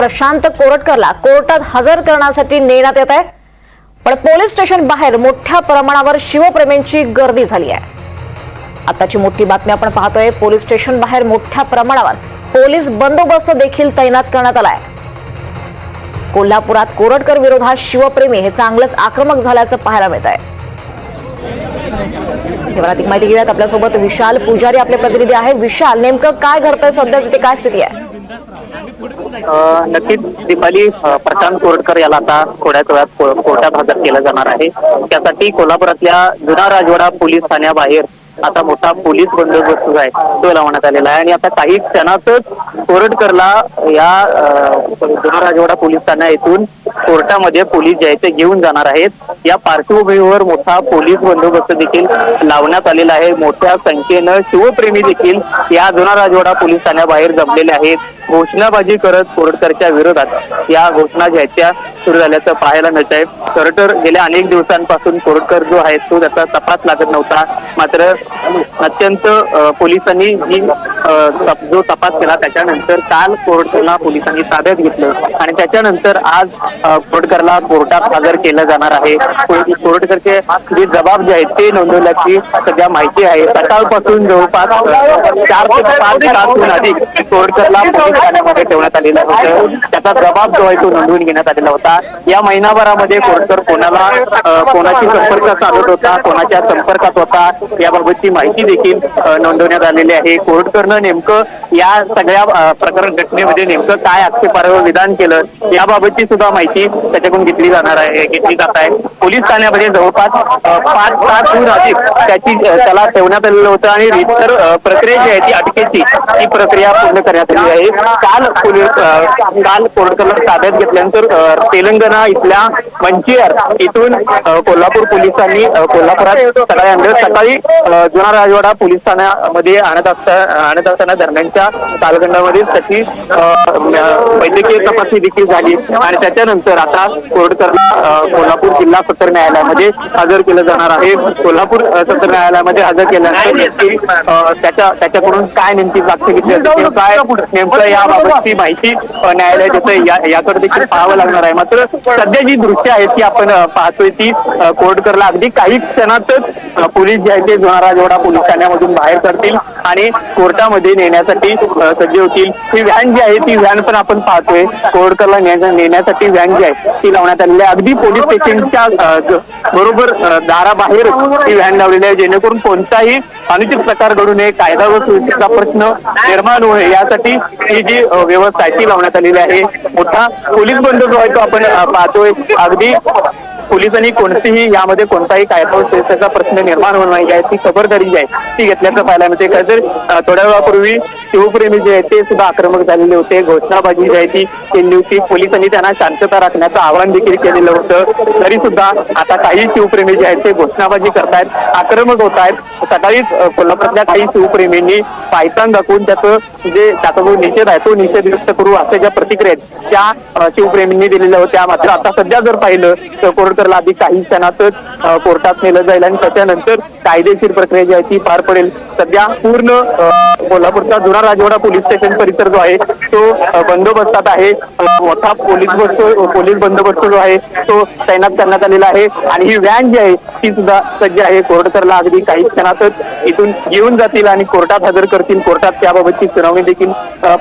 प्रशांत कोरटकरला कोर्टात हजर करण्यासाठी नेण्यात येत आहे. पण पोलीस स्टेशन बाहेर मोठ्या प्रमाणावर शिवप्रेमींची गर्दी झाली आहे. आताची मोठी बातमी आपण पाहतोय पोलीस स्टेशन बाहेर मोठ्या प्रमाणावर पोलीस बंदोबस्त देखील तैनात करण्यात आलाय कोल्हापुरात कोरटकर विरोधात शिवप्रेमी हे चांगलंच आक्रमक झाल्याचं पाहायला मिळत आहे. अधिक माहिती घेऊयात. आपल्यासोबत विशाल पुजारी आपले प्रतिनिधी आहे. विशाल नेमकं काय घडतंय सध्या? तिथे काय स्थिती आहे? नक्कीच दीपाली प्रशांत कोरटकर याला आता थोड्याच वेळात कोर्टात हजर केलं जाणार आहे. त्यासाठी कोल्हापुरातल्या जुना राजवाडा पोलीस ठाण्याबाहेर आता मोठा पोलीस बंदोबस्त जो आहे तो लावण्यात आलेला आहे. आणि आता काही क्षणातच कोरटकरला या जुना राजवाडा पोलीस ठाण्या येथून कोर्टामध्ये पोलीस जे ते घेऊन जाणार आहेत. या पार्श्वभूमीवर मोठा पोलीस बंदोबस्त देखील लावण्यात आलेला आहे. मोठ्या संख्येनं शिवप्रेमी देखील या जुना राजवाडा पोलीस ठाण्याबाहेर जमलेले आहेत. घोषणाबाजी करत कोरटकरच्या विरोधात या घोषणा ज्या आहेत त्या सुरू झाल्याचं पाहायला मिळत आहे खरं तर गेल्या अनेक दिवसांपासून कोरटकर जो आहे तो त्याचा तपास लागत नव्हता. मात्र अत्यंत पोलिसांनी ही जो तपास केला त्याच्यानंतर काल कोरटकरला पोलिसांनी ताब्यात घेतलं. आणि त्याच्यानंतर आज कोरटकरला कोर्टात हजर केलं जाणार आहे. कोर- जे जबाब जे आहेत ते नोंदवल्याची सध्या माहिती आहे सकाळपासून जवळपास चार ते पाच तासहून अधिक कोरटकरला पोलीस ठाण्यामध्ये ठेवण्यात आलेलं होतं. त्याचा जबाब जो आहे तो नोंदवून घेण्यात आलेला होता. या महिनाभरामध्ये कोरटकर कोणाला कोणाशी संपर्क साधत होता कोणाच्या संपर्कात होता याबाबतची माहिती देखील नोंदवण्यात आलेली आहे. कोर्टकरनं नेमकं या सगळ्या प्रकरण घटनेमध्ये नेमकं काय आक्षेपार्ह विधान केलं याबाबतची सुद्धा माहिती त्याच्याकडून घेतली जाणार आहे घेतली जात आहे. पोलीस ठाण्यामध्ये जवळपास पाच तासहून अधिक त्याची त्याला ठेवण्यात आलेलं होतं आणि इतर प्रक्रिया जी आहे ती अटकेची ती प्रक्रिया पूर्ण करण्यात आली आहे. काल पोलीस काल कोरटकरला ताब्यात घेतल्यानंतर तेलंगणा इथल्या मंचियार इथून कोल्हापूर पोलिसांनी कोल्हापुरात सकाळी सकाळी जुना राजवाडा पोलीस ठाण्यामध्ये आणत असता आणत असताना दरम्यानच्या कालखंडामध्ये त्याची वैद्यकीय तपासणी देखील झाली आणि त्याच्यानंतर आता कोरटकरला कोल्हापूर जिल्हा सत्र न्यायालयामध्ये हजर केलं जाणार आहे. कोल्हापूर सत्र न्यायालयामध्ये हजर केल्यानंतर त्याच्या त्याच्याकडून काय नेमकी साक्ष घेतली जाते काय नेमकं याबाबतची माहिती न्यायालय देतं या याकडे देखील पाहावं लागणार आहे. मात्र सध्या जी दृश्य आहेत ती आपण पाहतोय ती कोर्टकरला अगदी काही क्षणातच पोलीस जे आहेत ते जुना राजवाडा पोलीस ठाण्यामधून बाहेर करतील आणि कोर्टामध्ये नेण्यासाठी सज्ज होतील. ही व्हॅन जी आहे ती व्हॅन पण आपण पाहतोय. कोर्टकरला नेण्यासाठी व्हॅन जी आहे ती लावण्यात आलेली आहे. अगदी पोलीस स्टेशनच्या बरोबर दाराबाहेर ही व्हॅन लावलेली आहे. जेणेकरून कोणताही अनुचित प्रकार घडू नये. कायदा व सुरक्षेचा प्रश्न निर्माण होऊ नये. यासाठी ही जी व्यवस्था आहे ती लावण्यात आलेली आहे. मोठा पोलीस बंद जो आहे तो आपण पाहतोय. अगदी पोलिसांनी कोणतीही यामध्ये कोणताही कायदा प्रश्न निर्माण होणार नाही. आहे ती खबरदारी जी आहे ती घेतल्याचं पाहायला मिळते. खरं तर थोड्या वेळापूर्वी शिवप्रेमी जे आहेत ते सुद्धा आक्रमक झालेले होते. घोषणाबाजी जी आहे ती केली होती. पोलिसांनी त्यांना शांतता राखण्याचं आवाहन देखील केलेलं होतं. तरी सुद्धा आता काही शिवप्रेमी जे आहेत ते घोषणाबाजी करतायत आक्रमक होत आहेत सकाळीच अ, काही शिवप्रेमींनी पायतान दाखवून त्याचं जे त्याचा जो निषेध आहे तो निषेध व्यक्त करू असं ज्या प्रतिक्रिया आहेत त्या शिवप्रेमींनी दिलेल्या होत्या. मात्र आता सध्या जर पाहिलं तर कोरटकरला आधी काही क्षणातच कोर्टात नेलं जाईल आणि त्याच्यानंतर कायदेशीर प्रक्रिया जी आहे ती पार पडेल. सध्या पूर्ण कोल्हापूरचा जुना राजवाडा पोलीस स्टेशन परिसर जो आहे तो बंदोबस्तात आहे. मोठा पोलीस बस पोलीस बंदोबस्त जो आहे तो तैनात करण्यात आलेला आहे. आणि ही व्हॅन जी आहे ती सुद्धा सज्ज आहे. कोर्टकरला अगदी काही क्षणातच इथून घेऊन जातील आणि कोर्टात हजर करतील. कोर्टात त्याबाबतची सुनावणी देखील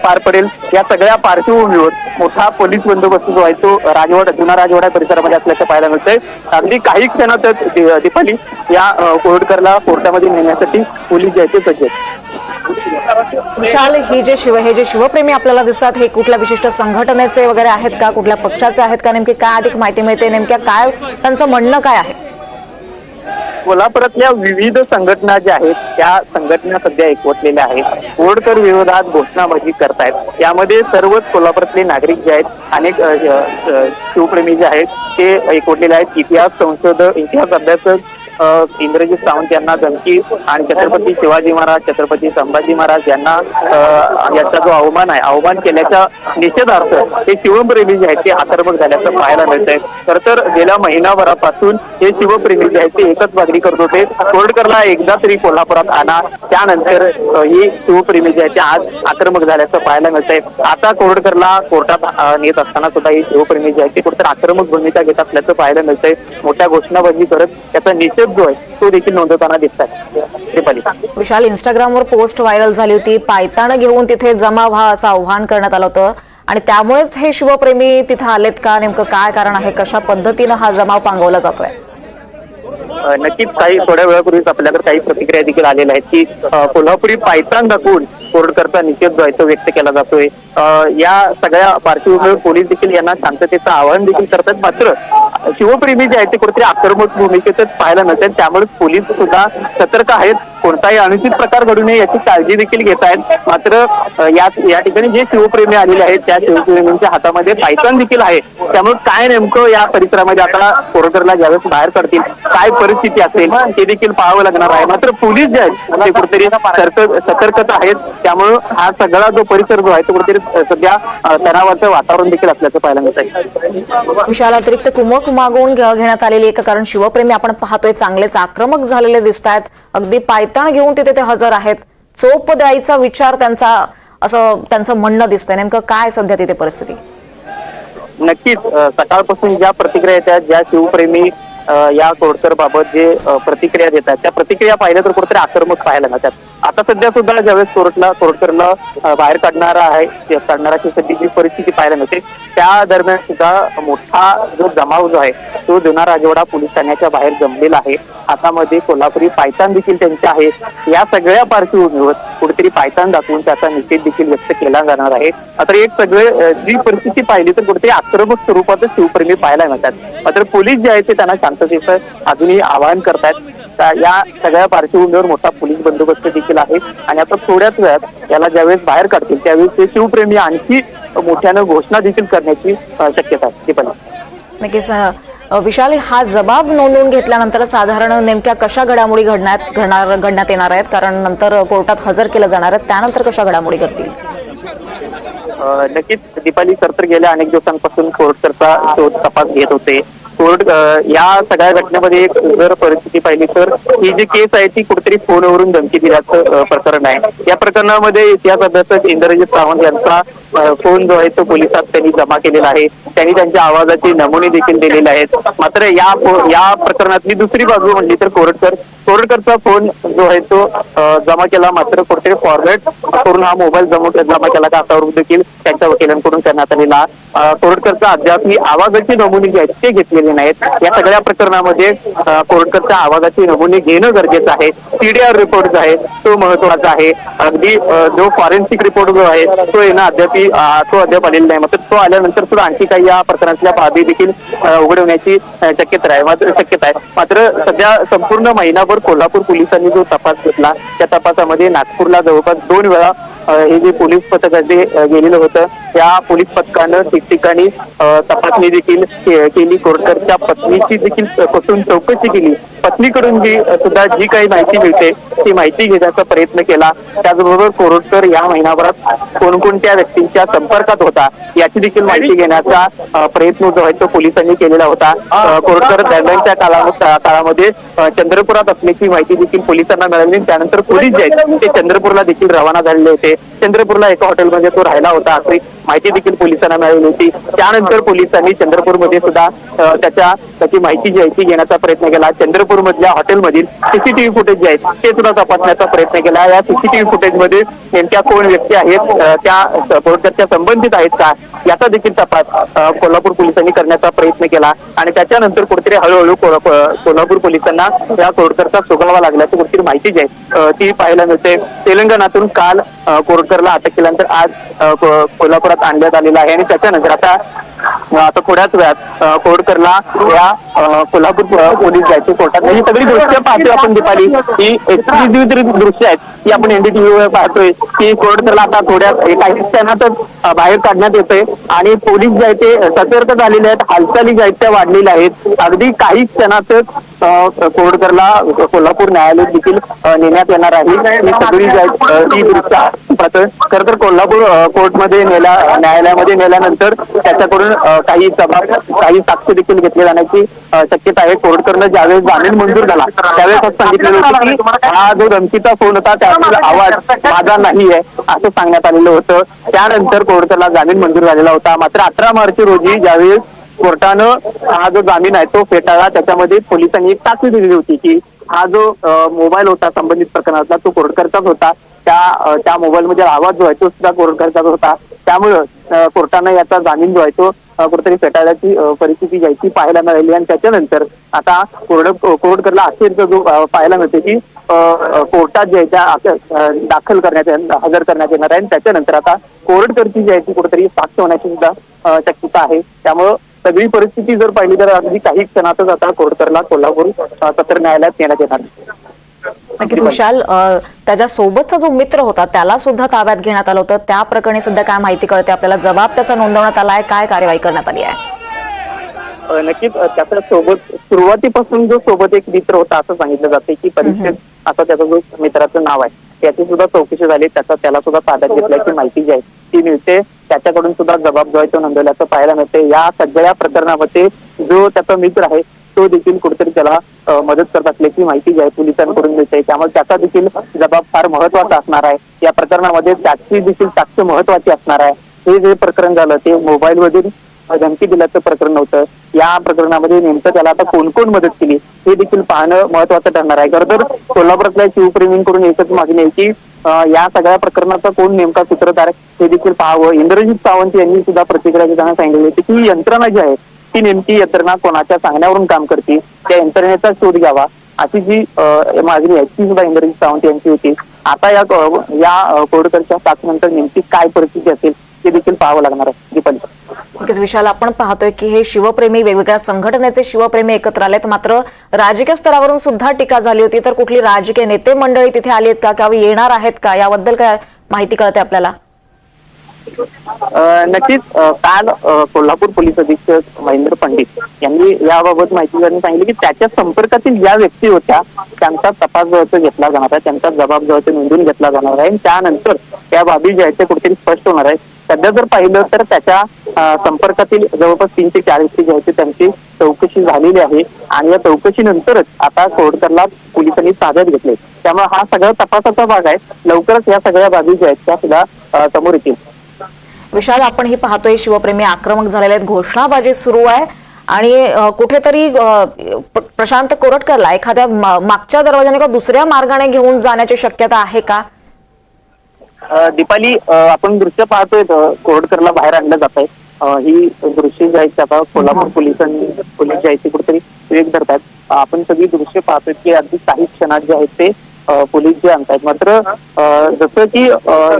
पार पडेल. या सगळ्या पार्श्वभूमीवर मोठा पोलीस बंदोबस्त जो आहे तो राजवाडा जुना राजवाडा परिसरामध्ये असल्याचं पाहायला मिळतंय. अगदी काही क्षणातच दीपाली या अ, कोर्टकरला कोर्टामध्ये नेण्यासाठी पोलीस जे आहेत ते सज्ज आहेत. विशाल ही जे शिव हे जे शिवप्रेमी आपल्याला दिसतात हे कुठल्या विशिष्ट संघटनेचे वगैरे आहेत का कुठल्या पक्षाचे आहेत का नेमकी काय अधिक माहिती मिळते नेमक्या काय त्यांचं म्हणणं काय आहे? कोल्हापुरातल्या विविध संघटना ज्या आहेत त्या संघटना सध्या एकवटलेल्या आहेत. कोडकर विरोधात घोषणाबाजी करतायत. यामध्ये सर्वच कोल्हापुरातले नागरिक जे आहेत अनेक शिवप्रेमी जे आहेत ते एकवटलेले आहेत. इतिहास संशोधक इतिहास अभ्यासक इंद्रजित सावंत यांना धमकी आणि छत्रपती शिवाजी महाराज छत्रपती संभाजी महाराज यांना याचा जो अवमान आहे अवमान केल्याचा निषेधार्थ हे शिवप्रेमी जे आहेत ते आक्रमक झाल्याचं पाहायला मिळतंय. खर तर गेल्या महिनाभरापासून हे शिवप्रेमी जे आहेत ते एकच मागणी करत होते कोरडकरला एकदा तरी कोल्हापुरात आणा त्यानंतर ही शिवप्रेमी जे आहेत ते आज आक्रमक झाल्याचं पाहायला मिळतंय. आता कोरडकरला कोर्टात नेत असताना सुद्धा ही शिवप्रेमी जे आहेत ते कुठेतरी आक्रमक भूमिका घेत असल्याचं पाहायला मिळतंय. मोठ्या घोषणाबाजी करत त्याचा निषेध गोय आहे तो देखील नोंदवताना दिसतात विशाल इंस्टाग्रामवर पोस्ट व्हायरल झाली होती. पायताण घेऊन तिथे जमा व्हा असं आव्हान करण्यात आलं होतं. आणि त्यामुळेच हे शिवप्रेमी तिथं आलेत का? नेमकं काय कारण आहे? कशा पद्धतीनं हा जमाव पांगवला जातोय? नक्कीच काही थोड्या वेळापूर्वीच आपल्याकडे काही प्रतिक्रिया देखील आलेल्या आहेत की कोल्हापुरी पायतान दाखवून कोरडकरचा निषेध जो आहे तो व्यक्त केला जातोय. या सगळ्या पार्श्वभूमीवर पोलीस देखील यांना शांततेचं आवाहन देखील करतात. मात्र शिवप्रेमी जे आहेत ते कुठेतरी आक्रमक भूमिकेतच पाहायला मिळतात. त्यामुळे पोलीस सुद्धा सतर्क आहेत. कोणताही अनुचित प्रकार घडू नये याची काळजी देखील घेत आहेत. मात्र या या ठिकाणी जे शिवप्रेमी आलेले आहेत त्या शिवप्रेमींच्या हातामध्ये पायतान देखील आहे. त्यामुळे काय नेमकं या परिसरामध्ये आता कोरडकरला ज्यावेळेस बाहेर पडतील काय परिस्थिती असेल ते देखील पाहावं लागणार आहे. मात्र पोलीस जे आहेत ते कुठेतरी सतर्क सतर्कता आहेत. त्यामुळं हा सगळा जो परिसर जो आहे तो कुठेतरी सध्या तणावाचं वातावरण देखील असल्याचं पाहायला मिळत आहे विशाल अतिरिक्त कुमक मागवून घेण्यात आलेली आहे का कारण शिवप्रेमी आपण पाहतोय चांगलेच आक्रमक झालेले दिसत आहेत अगदी पायताण घेऊन तिथे ते हजर आहेत. चोप द्यायचा विचार त्यांचा असं त्यांचं म्हणणं दिसतंय. नेमकं काय सध्या तिथे परिस्थिती? नक्कीच सकाळपासून ज्या प्रतिक्रिया येतात ज्या शिवप्रेमी या कोडकर बाबत जे प्रतिक्रिया देतात त्या प्रतिक्रिया पाहिल्या तर कुठेतरी आक्रमक पाहायला मिळतात. आता सध्या सुद्धा ज्यावेळेस कोर्टला कोर्टकरला बाहेर काढणारा आहे काढणाराची सध्या जी परिस्थिती पाहायला मिळते त्या दरम्यान सुद्धा मोठा जो जमाव जो आहे तो जुना राजवाडा पोलीस ठाण्याच्या बाहेर जमलेला आहे. हातामध्ये कोल्हापुरी पायतान देखील त्यांचे आहे. या सगळ्या पार्श्वभूमीवर कुठेतरी पायतान दाखवून त्याचा निषेध देखील व्यक्त केला जाणार आहे. मात्र एक सगळे जी परिस्थिती पाहिली तर कुठेतरी आक्रमक स्वरूपातच शिवप्रेमी पाहायला मिळतात. मात्र पोलीस जे आहेत ते त्यांना शांततेचं अजूनही आवाहन करतायत. त्या- या सगळ्या पार्श्वभूमीवर मोठा पोलीस बंदोबस्त देखील आहे. आणि आता थोड्याच वेळात याला ज्यावेळेस बाहेर काढतील त्यावेळेस ते शिवप्रेमी आणखी मोठ्यानं घोषणा देखील करण्याची शक्यता आहे. ती पण. नक्कीच विशाल हा जबाब नोंदवून घेतल्यानंतर साधारण नेमक्या कशा घडामोडी घडण्यात घडणार घडण्यात येणार आहेत? कारण नंतर कोर्टात हजर केलं जाणार आहे त्यानंतर कशा घडामोडी घडतील? नक्कीच दीपाली सर तर गेल्या अनेक दिवसांपासून. कोर्टकरचा शोध तपास घेत होते. कोर्ट या सगळ्या घटनेमध्ये जर परिस्थिती पाहिली तर ही जी केस आहे ती कुठेतरी फोनवरून धमकी दिल्याचं प्रकरण आहे. या प्रकरणामध्ये इतिहास अभ्यासक इंद्रजित सावंत यांचा फोन जो आहे तो पोलिसात त्यांनी जमा केलेला आहे. त्यांनी त्यांच्या आवाजाचे नमुने देखील दिलेले आहेत. मात्र या या प्रकरणातली दुसरी बाजू म्हणली तर कोरटकर. कोरटकरचा फोन जो आहे तो जमा केला मात्र कुठेतरी फॉरवर्ड करून हा मोबाईल जमा जमा केला का असा देखील त्यांच्या वकिलांकडून करण्यात आलेला. कोरटकरचा अद्याप ही आवाजाचे नमुने जे आहेत ते घेतलेले नाहीत या सगळ्या प्रकरणामध्ये अ, आवाजाचे नमुने घेणं गरजेचं आहे. सीडीआर रिपोर्ट जो आहे तो महत्त्वाचा आहे. अगदी जो फॉरेन्सिक रिपोर्ट जो आहे तो येणं अद्याप तो अद्याप आलेला नाही. मात्र तो आल्यानंतर सुद्धा आणखी काही या प्रकरणातल्या बाबी देखील उघडवण्याची शक्यता आहे. मात्र शक्यता आहे. मात्र सध्या संपूर्ण महिनाभर कोल्हापूर पोलिसांनी जो तपास घेतला त्या तपासामध्ये नागपूरला जवळपास दोन वेळा हे जे पोलीस पथक जे गेलेलं होतं त्या पोलीस पथकानं ठिकठिकाणी तपासणी देखील केली. कोरटकरच्या पत्नीची देखील कसून चौकशी केली. पत्नीकडून जी सुद्धा जी काही माहिती मिळते ती माहिती घेण्याचा प्रयत्न केला. त्याचबरोबर कोरटकर या महिनाभरात कोणकोणत्या व्यक्तींच्या संपर्कात होता याची देखील माहिती घेण्याचा प्रयत्न जो आहे तो पोलिसांनी केलेला होता. कोरटकर दरम्यानच्या काळामध्ये चंद्रपुरात असल्याची माहिती देखील पोलिसांना मिळाली. त्यानंतर पोलीस जे आहेत ते चंद्रपूरला देखील रवाना झालेले होते. चंद्रपूरला एका हॉटेलमध्ये तो राहिला होता. अशी माहिती देखील पोलिसांना मिळाली होती. त्यानंतर पोलिसांनी चंद्रपूरमध्ये सुद्धा त्याच्या त्याची माहिती जी आहे ती घेण्याचा प्रयत्न केला. चंद्रपूर मधल्या हॉटेलमधील सीसीटीव्ही फुटेज जे आहेत ते सुद्धा तपासण्याचा प्रयत्न केला. या सीसीटीव्ही फुटेजमध्ये नेमक्या कोण व्यक्ती आहेत त्या कोर्टच्या संबंधित आहेत का याचा देखील तपास कोल्हापूर पोलिसांनी करण्याचा प्रयत्न केला. आणि त्याच्यानंतर कुठेतरी हळूहळू कोल्हापूर पोलिसांना या कोरटकरचा सुगावा लागल्याची कुठेतरी माहिती जी आहे ती पाहायला मिळते. तेलंगणातून काल अ, कोरटकरला अटक केल्यानंतर आज कोल्हापुरात आणण्यात आलेला आहे. आणि त्याच्यानंतर आता आता थोड्याच वेळात अ, या कोल्हापूर पोलीस जायचे कोर्टात ही सगळी दृश्य पाहतोय आपण दीपाली. ही एक्सक्लुझिव्ह दृश्य आहेत. ती आपण एनडीटीव्हीवर पाहतोय. की कोडकरला आता थोड्या काही क्षणातच बाहेर काढण्यात येतोय. आणि पोलीस जे ते सतर्क झालेले आहेत. हालचाली ज्या वाढलेल्या आहेत. अगदी काही क्षणातच कोरडकरला कोडकरला कोल्हापूर न्यायालयात देखील नेण्यात येणार आहे. ही सगळी जी ती दृश्य खर तर कोल्हापूर कोर्टमध्ये नेल्या न्यायालयामध्ये नेल्यानंतर त्याच्याकडून काही जबाब काही साक्ष देखील घेतले जाण्याची शक्यता आहे. कोर्टकरनं ज्यावेळेस जामीन मंजूर झाला त्यावेळेस सांगितलं सांगितलेलं होतं की हा जो धमकीचा फोन होता त्यातील आवाज माझा नाही आहे असं सांगण्यात आलेलं होतं. त्यानंतर कोर्टला जामीन मंजूर झालेला होता. मात्र अठरा मार्च रोजी ज्यावेळेस कोर्टानं हा जो जामीन आहे तो फेटाळला. त्याच्यामध्ये पोलिसांनी एक ताकीद दिली होती की हा जो मोबाईल होता संबंधित प्रकरणातला तो कोर्टकरचाच होता. त्या त्या मोबाईलमध्ये आवाज जो आहे तो सुद्धा कोर्टकरचाच होता. त्यामुळं कोर्टानं याचा जामीन जो आहे तो कुठेतरी फेटाळल्याची परिस्थिती जायची पाहायला मिळाली. आणि त्याच्यानंतर आता कोर्ट कोर्टकरला अखेरचा जो पाहायला मिळते की कोर्टात जे आहे त्या दाखल करण्यात हजर करण्यात येणार आहे. आणि त्याच्यानंतर आता कोर्टकरची जी आहे ती कुठेतरी साक्ष होण्याची सुद्धा शक्यता आहे. त्यामुळं सगळी परिस्थिती जर पाहिली तर अगदी काही क्षणातच आता कोर्टकरला कोल्हापूर सत्र न्यायालयात नेण्यात येणार. आहे. नक्कीच विशाल त्याच्या सोबतचा जो मित्र होता त्याला सुद्धा ताब्यात घेण्यात आलं होतं. त्या प्रकरणी सध्या काय माहिती कळते? आपल्याला जबाब त्याचा नोंदवण्यात आलाय काय कार्यवाही करण्यात आली आहे? नक्कीच त्याच्या सोबत सुरुवातीपासून जो सोबत एक मित्र होता असं सांगितलं जाते की परीक्षेत असं त्याचं जो मित्राचं नाव आहे त्याची सुद्धा चौकशी झाली. त्याचा त्याला सुद्धा ताब्यात घेतल्याची माहिती जी आहे ती मिळते. त्याच्याकडून सुद्धा जबाब तो नोंदवल्याचं पाहायला मिळते या सगळ्या प्रकरणामध्ये जो त्याचा मित्र आहे तो देखील कुठेतरी त्याला मदत करत असल्याची माहिती जी आहे पोलिसांकडून मिळते. त्यामुळे त्याचा देखील जबाब फार महत्त्वाचा असणार आहे. या प्रकरणामध्ये त्याची देखील साक्ष महत्वाची असणार आहे. हे जे प्रकरण झालं ते मोबाईल मधून धमकी दिल्याचं प्रकरण नव्हतं. या प्रकरणामध्ये नेमकं त्याला आता कोण कोण मदत केली हे देखील पाहणं महत्वाचं ठरणार आहे. खरं तर कोल्हापुरातल्या शिवप्रेमींकडून एकच मागणी आहे की या सगळ्या प्रकरणाचा कोण नेमका सूत्रधार आहे हे देखील पाहावं? इंद्रजित सावंत यांनी सुद्धा प्रतिक्रिया देताना सांगितली होती की ही यंत्रणा जी आहे ती नेमकी यंत्रणा कोणाच्या सांगण्यावरून काम करते? त्या यंत्रणेचा शोध घ्यावा. अशी जी मागणी आहे ती सुद्धा इंद्रजित सावंत यांची होती. आता या या कोडकरच्या साथनंतर नेमकी काय परिस्थिती असेल ते देखील पाहावं लागणार आहे. दीपाली नक्कीच विशाल आपण पाहतोय की हे शिवप्रेमी वेगवेगळ्या संघटनेचे शिवप्रेमी एकत्र आलेत. मात्र राजकीय स्तरावरून सुद्धा टीका झाली होती. तर कुठली राजकीय नेते मंडळी तिथे आली आहेत का? किंवा येणार आहेत का? याबद्दल काय माहिती कळते आपल्याला? नक्कीच काल कोल्हापूर पोलीस अधीक्षक महेंद्र पंडित यांनी याबाबत माहिती देताना सांगितलं की त्याच्या संपर्कातील ज्या व्यक्ती होत्या त्यांचा तपास जो घेतला जाणार आहे त्यांचा जबाब जो नोंदून घेतला जाणार आहे. आणि त्यानंतर त्या बाबी ज्या आहेत त्या कुठेतरी स्पष्ट होणार आहे सध्या जर पाहिलं तर त्याच्या संपर्कातील जवळपास तीनशे चाळीसशे चार जे आहेत त्यांची चौकशी झालेली आहे. आणि या चौकशीनंतरच आता कोडकरला पोलिसांनी ताब्यात घेतले त्यामुळे हा सगळा तपासाचा भाग आहे. लवकरच या सगळ्या बाबी ज्या आहेत त्या सुद्धा समोर येतील. विशाल आपण हे पाहतोय शिवप्रेमी आक्रमक झालेले आहेत. घोषणाबाजी सुरू आहे. आणि कुठेतरी प्रशांत कोरटकरला एखाद्या मागच्या दरवाजाने किंवा दुसऱ्या मार्गाने घेऊन जाण्याची शक्यता आहे का? दीपाली आपण दृश्य पाहतोय कोरडकरला बाहेर आणलं जात आहे ही दृश्य जी आहेत आता कोल्हापूर पोलिसांनी पोलीस जे आहेत ते कुठेतरी वेग धरतात. आपण सगळी दृश्य पाहतोय की अगदी काही क्षणात जे आहेत ते पोलीस जे आणतायत. मात्र जसं की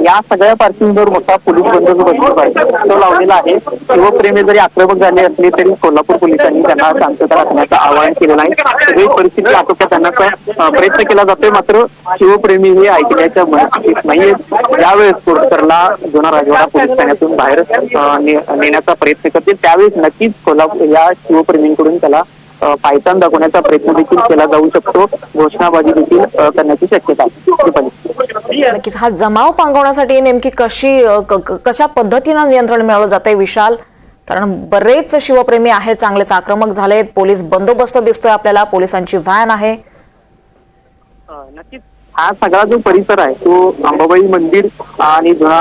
या सगळ्या पार्किंगवर मोठा पोलीस बंदोबस्त आहे तो लावलेला आहे. शिवप्रेमी जरी आक्रमक झाले असले तरी कोल्हापूर पोलिसांनी त्यांना शांतता राखण्याचं आवाहन केलेलं आहे. सगळी परिस्थिती आटोक्यात आणण्याचा प्रयत्न केला जातोय. मात्र शिवप्रेमी हे ऐकण्याच्या मनस्थितीत नाहीये यावेळेस कोरटकरला जुना राजवाडा पोलीस ठाण्यातून बाहेर नेण्याचा प्रयत्न करतील. त्यावेळेस नक्कीच कोल्हापूर या शिवप्रेमींकडून त्याला पायतान दाखवण्याचा प्रयत्न देखील केला जाऊ शकतो. घोषणाबाजी देखील करण्याची शक्यता आहे. नक्कीच. हा जमाव पांगवण्यासाठी नेमकी कशी कशा पद्धतीनं नियंत्रण मिळवलं जातंय विशाल? कारण बरेच शिवप्रेमी आहेत चांगलेच आक्रमक झालेत. पोलीस बंदोबस्त दिसतोय आपल्याला. पोलिसांची व्हॅन आहे. नक्कीच. हा सगळा जो परिसर आहे तो अंबाबाई मंदिर आणि जुना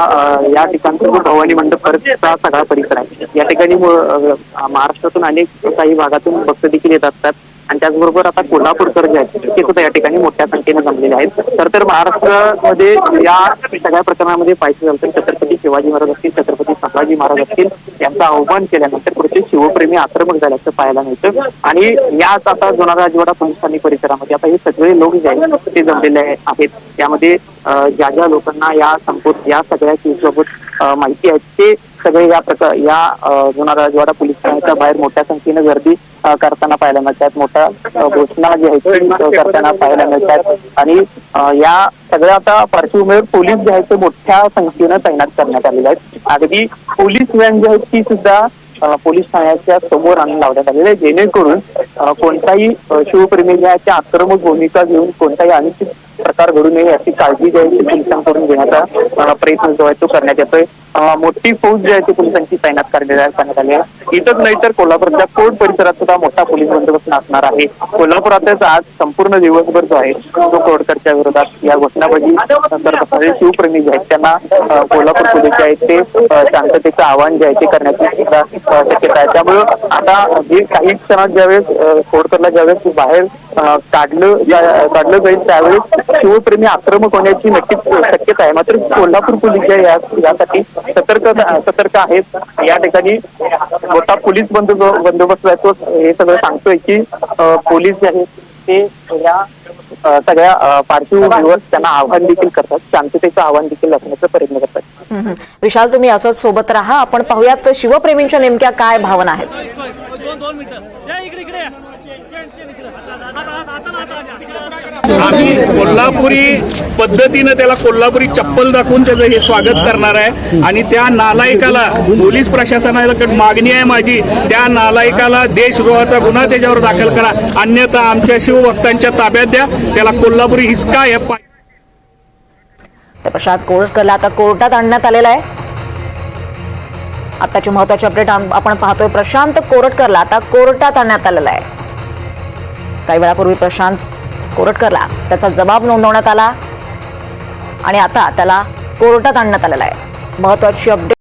या ठिकाणचा जो भवानी मंडप परिसरचा सगळा परिसर आहे. या ठिकाणी महाराष्ट्रातून अनेक काही भागातून भक्त देखील येत असतात आणि त्याचबरोबर आता कोल्हापूरकर जे आहेत ते सुद्धा या ठिकाणी मोठ्या संख्येने जमलेले आहेत. तर तर महाराष्ट्रामध्ये या सगळ्या प्रकरणामध्ये पाहिजे झालं तर छत्रपती शिवाजी महाराज असतील छत्रपती संभाजी महाराज असतील यांचा आव्हान केल्यानंतर पुढचे शिवप्रेमी आक्रमक झाल्याचं पाहायला मिळतं. आणि याच आता जुना राजवाडा पोलीस ठाणे परिसरामध्ये आता हे सगळे लोक जे आहेत ते जमलेले आहेत. त्यामध्ये ज्या ज्या लोकांना या संपूर्ण या सगळ्या केसबाबत माहिती आहे ते सगळे या प्रकार या जुना राजवाडा पोलीस ठाण्याच्या बाहेर मोठ्या संख्येने गर्दी करताना पाहायला मिळतात. मोठ्या घोषणा जे आहेत करताना पाहायला मिळतात. आणि या सगळ्या आता पार्श्वभूमीवर पोलीस जे आहेत ते मोठ्या संख्येनं तैनात करण्यात आलेले आहेत. अगदी पोलीस व्हॅन जी आहेत ती सुद्धा पोलीस ठाण्याच्या समोर आणून लावण्यात आलेले आहे जेणेकरून कोणताही शिवप्रेमी जे आहेत ते आक्रमक भूमिका घेऊन कोणताही अनुचित प्रकार घडू नये याची काळजी जी आहे ती पोलिसांकडून घेण्याचा प्रयत्न जो आहे तो करण्यात येतोय. मोठी फौज जी आहे ती पोलिसांची तैनात करण्यात आली आहे. इथंच नाही तर कोल्हापूरच्या कोर्ट परिसरात सुद्धा मोठा पोलीस बंदोबस्त असणार आहे. कोल्हापुरातच आज संपूर्ण दिवसभर जो आहे तो कोडकरच्या विरोधात या घोषणाबाजी नंतर शिवप्रेमी जे आहेत त्यांना कोल्हापूर पोलीस जे आहेत ते शांततेचं आवाहन जे आहे ते करण्याची सुद्धा शक्यता आहे. त्यामुळं आता जे काही क्षणात ज्यावेळेस कोडकरला ज्यावेळेस बाहेर काढलं काढलं जाईल त्यावेळेस शिवप्रेमी आक्रमक होण्याची नक्कीच शक्यता आहे. मात्र कोल्हापूर पोलीस जे यासाठी सतर्क सतर्क आहेत. या ठिकाणी मोठा पोलीस बंदो बंदोबस्त आहे. तो हे सगळं सांगतोय की पोलीस जे आहेत ते या सगळ्या अ, पार्श्वभूमीवर त्यांना आव्हान देखील करतात. शांततेचं आव्हान देखील असण्याचा प्रयत्न करतात. विशाल तुम्ही असंच सोबत राहा. आपण पाहूयात शिवप्रेमींच्या नेमक्या काय भावना आहेत दोन दोन मिनिटं या इकडे इकडे या. चेन, चेन, चेन इकडे. हात, हात, हात, हात, हात, हात, हात. आम्ही कोल्हापुरी पद्धतीनं त्याला कोल्हापुरी चप्पल दाखवून त्याचं हे स्वागत करणार आहे. आणि त्या नालायकाला पोलीस प्रशासनाकडे मागणी आहे माझी. त्या नालायकाला देशद्रोहाचा गुन्हा त्याच्यावर दाखल करा. अन्यथा आमच्या शिवभक्तांच्या ताब्यात द्या. त्याला कोल्हापुरी हिसका हे प्रशांत कोळकरला आता कोर्टात आणण्यात आलेला आहे. आताची महत्वाची अपडेट आपण पाहतोय. प्रशांत कोरटकरला आता कोर्टात आणण्यात आलेला आहे. काही वेळापूर्वी प्रशांत कोरटकरला. त्याचा जबाब नोंदवण्यात आला. आणि आता त्याला कोर्टात आणण्यात आलेला आहे. महत्वाची अपडेट